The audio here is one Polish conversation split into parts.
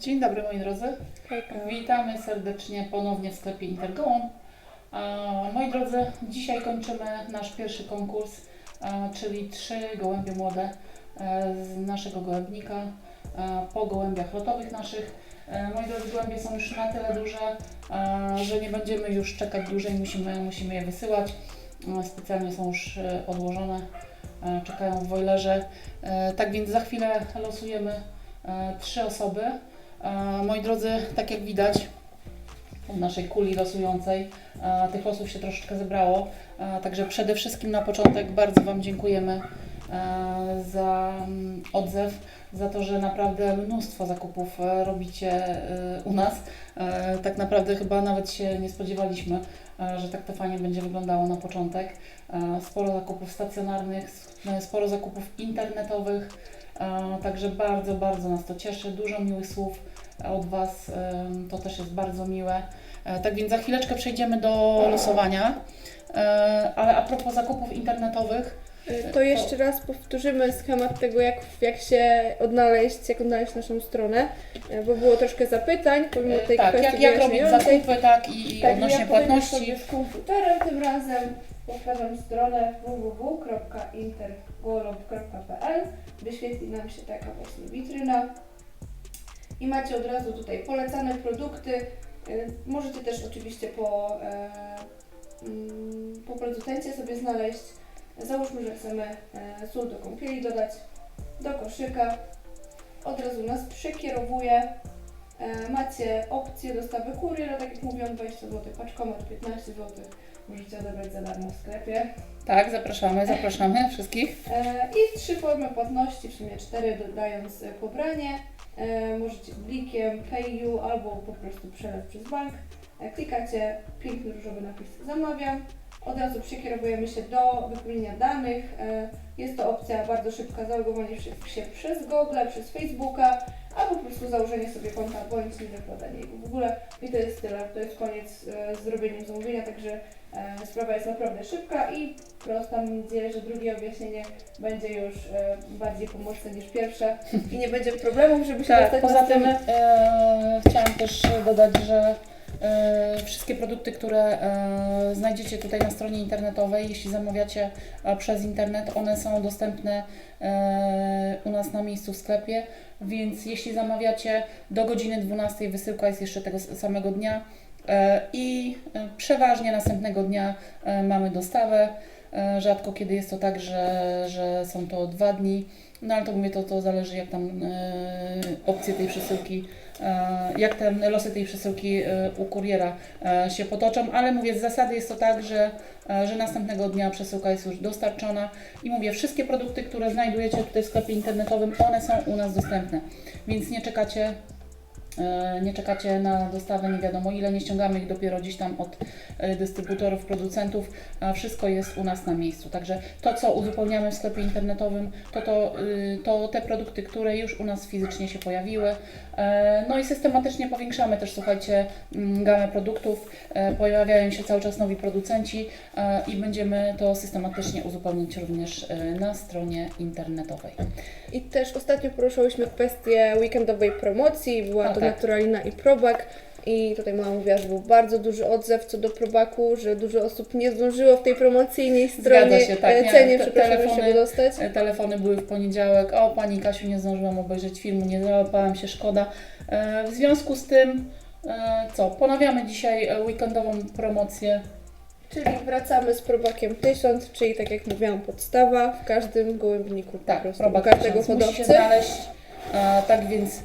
Dzień dobry moi drodzy. Witamy serdecznie ponownie w sklepie Intergołąb. Moi drodzy, dzisiaj kończymy nasz pierwszy konkurs, czyli trzy gołębie młode e, z naszego gołębnika e, po gołębiach lotowych naszych. E, Moi drodzy, gołębie są już na tyle duże, że nie będziemy już czekać dłużej, musimy, musimy je wysyłać. Specjalnie są już odłożone, czekają w wojlerze. Tak więc za chwilę losujemy trzy osoby. E, Moi drodzy, tak jak widać w naszej kuli losującej, e, tych losów się troszeczkę zebrało. E, Także przede wszystkim na początek bardzo Wam dziękujemy za mm, odzew, za to, że naprawdę mnóstwo zakupów robicie u nas. Tak naprawdę chyba nawet się nie spodziewaliśmy, że tak to fajnie będzie wyglądało na początek. Sporo zakupów stacjonarnych, sporo zakupów internetowych. E, Także bardzo, bardzo nas to cieszy. Dużo miłych słów od Was. To też jest bardzo miłe. E, Tak więc za chwileczkę przejdziemy do losowania. E, Ale a propos zakupów internetowych, Y, To jeszcze raz powtórzymy schemat tego, jak, jak się odnaleźć, jak odnaleźć naszą stronę, bo było troszkę zapytań, pomimo e, tej tak, kwestii jak, jak robić zakupy, tak i, i Tak, odnośnie ja płatności. z komputerem tym razem. Powtarzam stronę www.intergolob.pl Wyświetli nam się taka właśnie witryna. I macie od razu tutaj polecane produkty. Y, Możecie też oczywiście po, e, mm, po producencie sobie znaleźć. Załóżmy, że chcemy e, sól do kąpieli dodać do koszyka. Od razu nas przekierowuje. E, Macie opcję dostawy kuriera, tak jak mówiłam, 20 zł, paczkomat 15 zł. Możecie odebrać za darmo w sklepie. Tak, zapraszamy, zapraszamy wszystkich. E, I trzy formy płatności, w sumie cztery dodając e, pobranie. Możecie blikiem, PayU albo po prostu przelew przez bank. Klikacie piękny różowy napis zamawiam. Od razu przekierowujemy się do wypełnienia danych. Jest to opcja bardzo szybka, zalogowanie się przez Google, przez Facebooka, albo po prostu założenie sobie konta bądź nie zakładanie jego w ogóle. I to jest tyle, to jest koniec e, z zrobieniem zamówienia, także e, sprawa jest naprawdę szybka i prosta. Mam nadzieję, że drugie objaśnienie będzie już e, bardziej pomocne niż pierwsze i nie będzie problemów, żeby się Tak, dostać poza na tym stronę. e, chciałam też dodać, że wszystkie produkty, które e, znajdziecie tutaj na stronie internetowej, jeśli zamawiacie e, przez internet, one są dostępne e, u nas na miejscu w sklepie, więc jeśli zamawiacie do godziny 12, wysyłka jest jeszcze tego samego dnia. e, i e, przeważnie następnego dnia e, mamy dostawę. E, Rzadko kiedy jest to tak, że, że są to dwa dni. No ale to mówię, to, to zależy jak tam e, opcje tej przesyłki, e, jak te losy tej przesyłki e, u kuriera e, się potoczą, ale mówię, z zasady jest to tak, że, e, że następnego dnia przesyłka jest już dostarczona i mówię, wszystkie produkty, które znajdujecie tutaj w sklepie internetowym, one są u nas dostępne, więc nie czekacie e, nie czekacie na dostawę nie wiadomo ile, nie ściągamy ich dopiero gdzieś tam od e, dystrybutorów, producentów, a wszystko jest u nas na miejscu. Także to, co uzupełniamy w sklepie internetowym, to, to, y, to te produkty, które już u nas fizycznie się pojawiły. E, No i systematycznie powiększamy też, słuchajcie, mm, gamę produktów. E, Pojawiają się cały czas nowi producenci e, i będziemy to systematycznie uzupełniać również e, na stronie internetowej. I też ostatnio poruszyłyśmy kwestię weekendowej promocji, była O, to tak. Naturalina i Probak. I tutaj mama mówiła, że był bardzo duży odzew co do Probaku, że dużo osób nie zdążyło w tej promocyjnej stronie się, tak, e, nie, cenie, te- telefony- go dostać. E, Telefony były w poniedziałek. O, Pani Kasiu, nie zdążyłam obejrzeć filmu, nie załapałam się, szkoda. E, W związku z tym, co, ponawiamy dzisiaj weekendową promocję. Czyli wracamy z probakiem 1000, czyli tak jak mówiłam, podstawa w każdym gołębniku po Tak, prostu, probak każdego tysiąc musi się hodowcy. znaleźć. Tak więc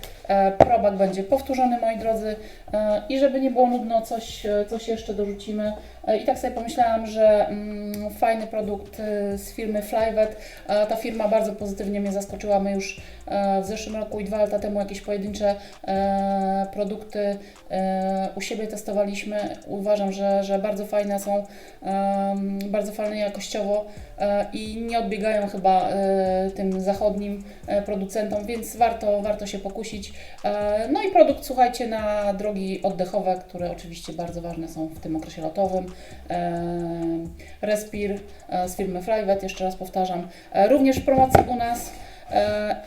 probak będzie powtórzony, moi drodzy. E, I żeby nie było nudno, coś, e, coś jeszcze dorzucimy. E, I tak sobie pomyślałam, że mm, fajny produkt e, z firmy Flyvet. E, ta firma bardzo pozytywnie mnie zaskoczyła. My już e, w zeszłym roku i dwa lata temu jakieś pojedyncze e, produkty e, u siebie testowaliśmy. Uważam, że, że bardzo fajne są, bardzo fajne jakościowo e, i nie odbiegają chyba e, tym zachodnim e, producentom, więc warto, warto się pokusić. E, No i produkt, słuchajcie, na drogi oddechowe, które oczywiście bardzo ważne są w tym okresie lotowym. E, Respir e, z firmy Flyvet, jeszcze raz powtarzam, również w promocji u nas.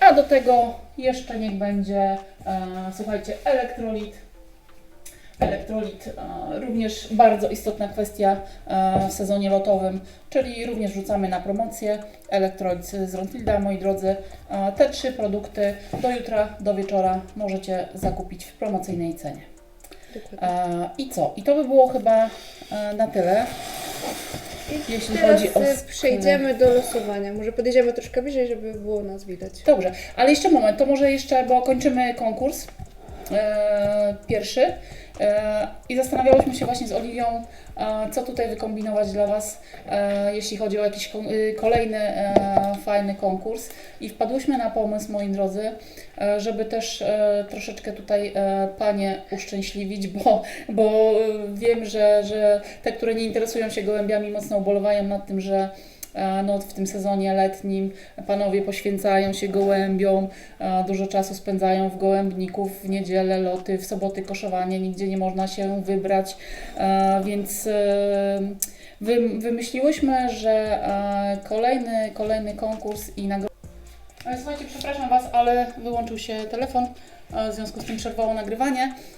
A do tego jeszcze niech będzie, słuchajcie, elektrolit. Elektrolit e, również bardzo istotna kwestia e, w sezonie lotowym, czyli również rzucamy na promocję elektrolit z Ronfilda, moi drodzy. E, Te trzy produkty do jutra, do wieczora możecie zakupić w promocyjnej cenie. Dokładnie. I co? I to by było chyba na tyle. I jeśli teraz chodzi o przejdziemy do losowania. Może podejdziemy troszkę bliżej, żeby było nas widać. Dobrze, ale jeszcze moment, to może jeszcze, bo kończymy konkurs pierwszy. E, i zastanawiałyśmy się właśnie z Oliwią, e, co tutaj wykombinować dla Was, e, jeśli chodzi o jakiś y, kolejny e, fajny konkurs. I wpadłyśmy na pomysł, moi drodzy, e, żeby też e, troszeczkę tutaj e, Panie uszczęśliwić, bo, bo e, wiem, że, że te, które nie interesują się gołębiami mocno ubolewają nad tym, że e, no, w tym sezonie letnim Panowie poświęcają się gołębiom, e, dużo czasu spędzają w gołębniku, w niedzielę loty, w soboty koszowanie, nigdzie nie można się wybrać, e, więc e, wy, wymyśliłyśmy, że e, kolejny, kolejny konkurs i nagroda. Słuchajcie, przepraszam Was, ale wyłączył się telefon, e, w związku z tym przerwało nagrywanie, e,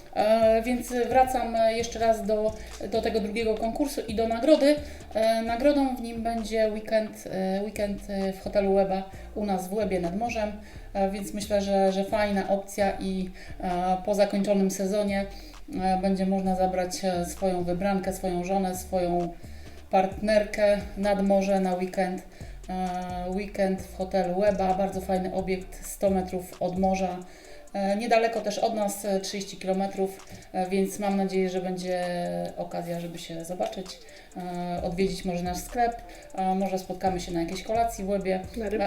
więc wracam jeszcze raz do, do tego drugiego konkursu i do nagrody. E, Nagrodą w nim będzie weekend, e, weekend e, w hotelu Łeba u nas w Łebie nad morzem, e, więc myślę, że, że fajna opcja i e, po zakończonym sezonie e, będzie można zabrać e, swoją wybrankę, swoją żonę, swoją partnerkę nad morze na weekend. E, Weekend w hotelu Łeba, bardzo fajny obiekt, 100 metrów od morza. E, Niedaleko też od nas, e, 30 km, więc mam nadzieję, że będzie okazja, żeby się zobaczyć, e, odwiedzić może nasz sklep, może spotkamy się na jakiejś kolacji w Łebie.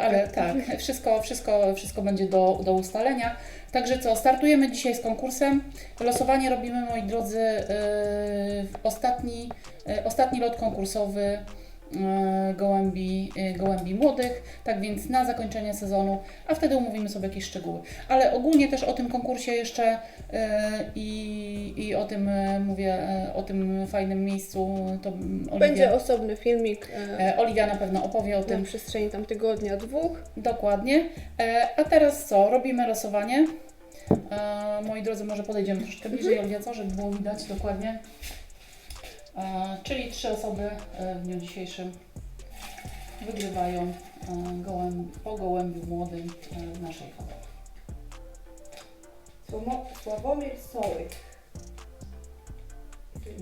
Ale tak, wszystko, wszystko, wszystko będzie do, do ustalenia. Także co, startujemy dzisiaj z konkursem. Losowanie robimy, moi drodzy, ostatni, ostatni lot konkursowy gołębi, yy, gołębi młodych. Tak więc na zakończenie sezonu, a wtedy umówimy sobie jakieś szczegóły. Ale ogólnie też o tym konkursie jeszcze yy, i, i o tym mówię, o tym fajnym miejscu, to Oliwia, Będzie osobny filmik e, Oliwia na pewno opowie o tym. na przestrzeni tam tygodnia, dwóch. Dokładnie. E, a teraz co? Robimy losowanie. E, moi drodzy, może podejdziemy troszkę bliżej, Oliwia, co? Żeby było widać dokładnie. E, czyli trzy osoby e, w dniu dzisiejszym wygrywają e, gołęb, po gołębiu młodym w naszej hodowli. Sławomir Sołyk.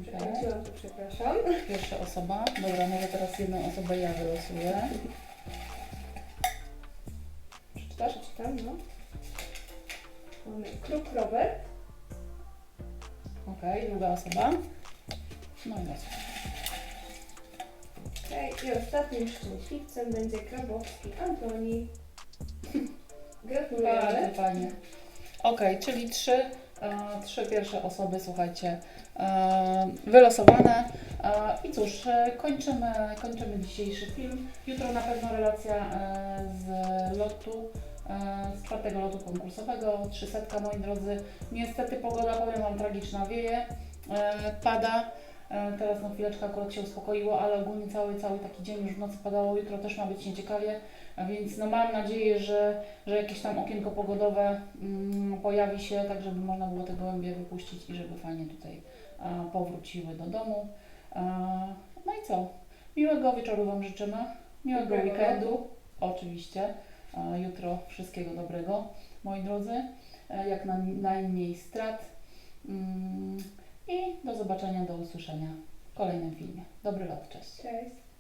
Przekręciłam to, przepraszam. Pierwsza osoba. Dobra, może teraz jedną osobę ja wylosuję. Przeczytasz? Czytam, no. Mamy Kruk Robert. Okej, druga osoba. No i los. Okay. I ostatnim szczęśliwcem będzie Grabowski Antoni. Bardzo fajnie. Okej, czyli trzy, e, trzy pierwsze osoby, słuchajcie, e, wylosowane. E, I cóż, e, kończymy, kończymy dzisiejszy film. Jutro na pewno relacja e, z lotu, e, z czwartego lotu konkursowego, 300, moi drodzy. Niestety pogoda, powiem Wam, tragiczna wieje, e, pada. E, Teraz na chwileczkę akurat się uspokoiło, ale ogólnie cały, cały taki dzień już w nocy padało. Jutro też ma być nieciekawie, więc no mam nadzieję, że że jakieś tam okienko pogodowe mm, pojawi się, tak żeby można było te gołębie wypuścić i żeby fajnie tutaj a, powróciły do domu. A, no i co? Miłego wieczoru Wam życzymy, miłego Dobrego weekendu, oczywiście. A, jutro wszystkiego dobrego, moi drodzy, e, jak na, najmniej strat. Mm, I do zobaczenia, do usłyszenia w kolejnym filmie. Dobry lot, cześć. Cześć.